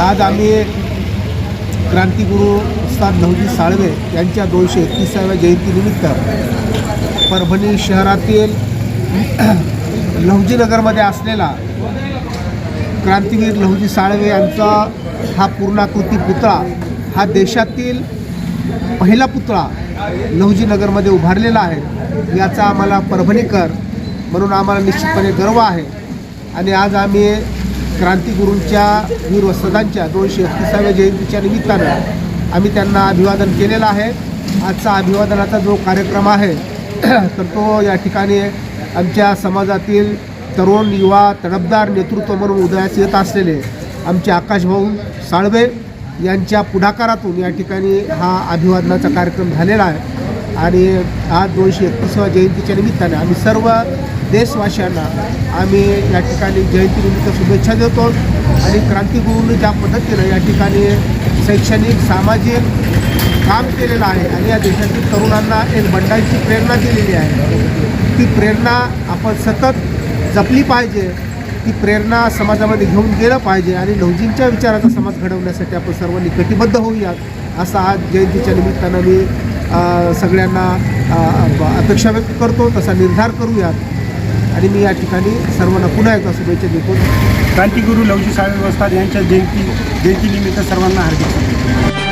आज आम्ही क्रांतिगुरु उस्ताद नवजी साळवे यांच्या दोनशे एकतीसाव्या जयंतीनिमित्त परभणी शहरातील लहुजीनगरमध्ये असलेला क्रांतिवीर लहुजी साळवे यांचा हा पूर्णाकृती पुतळा हा देशातील पहिला पुतळा लहुजीनगरमध्ये उभारलेला आहे. याचा आम्हाला परभणीकर म्हणून आम्हाला निश्चितपणे गर्व आहे. आणि आज आम्ही क्रांतिगुरूंच्या वीर वस्त्रदांच्या दोनशे एकतीसाव्या जयंतीच्या निमित्तानं आम्ही त्यांना अभिवादन केलेलं आहे. आजचा अभिवादनाचा जो कार्यक्रम आहे तर तो या ठिकाणी आमच्या समाजातील तरुण युवा तडफदार नेतृत्व म्हणून उदयास येत असलेले आमचे आकाशभाऊ साळवे यांच्या पुढाकारातून या ठिकाणी हा अभिवादनाचा कार्यक्रम झालेला आहे. आणि आज दोनशे एकतीसव्या जयंतीच्या निमित्ताने आम्ही सर्व देशवासियांना आम्ही या ठिकाणी जयंतीनिमित्त शुभेच्छा देतो आणि क्रांतिगुरूंनी ज्या पद्धतीनं या ठिकाणी शैक्षणिक सामाजिक काम केलेलं आहे आणि या देशातील तरुणांना एक बंडाची प्रेरणा दिलेली आहे ती प्रेरणा आपण सतत जपली पाहिजे ती प्रेरणा समाजामध्ये घेऊन गेलं पाहिजे आणि नवजींच्या विचाराचा समाज घडवण्यासाठी आपण सर्वांनी कटिबद्ध होऊयात असा आज जयंतीच्या निमित्तानं मी सगळ्यांना अपेक्षा व्यक्त करतो तसा निर्धार करूयात. आणि मी या ठिकाणी सर्वांना पुन्हा एकदा शुभेच्छा देतो. क्रांतिगुरू लवजी साहेब व्यवस्था यांच्या जयंती जयंतीनिमित्त सर्वांना हार्दिक शुभेच्छा.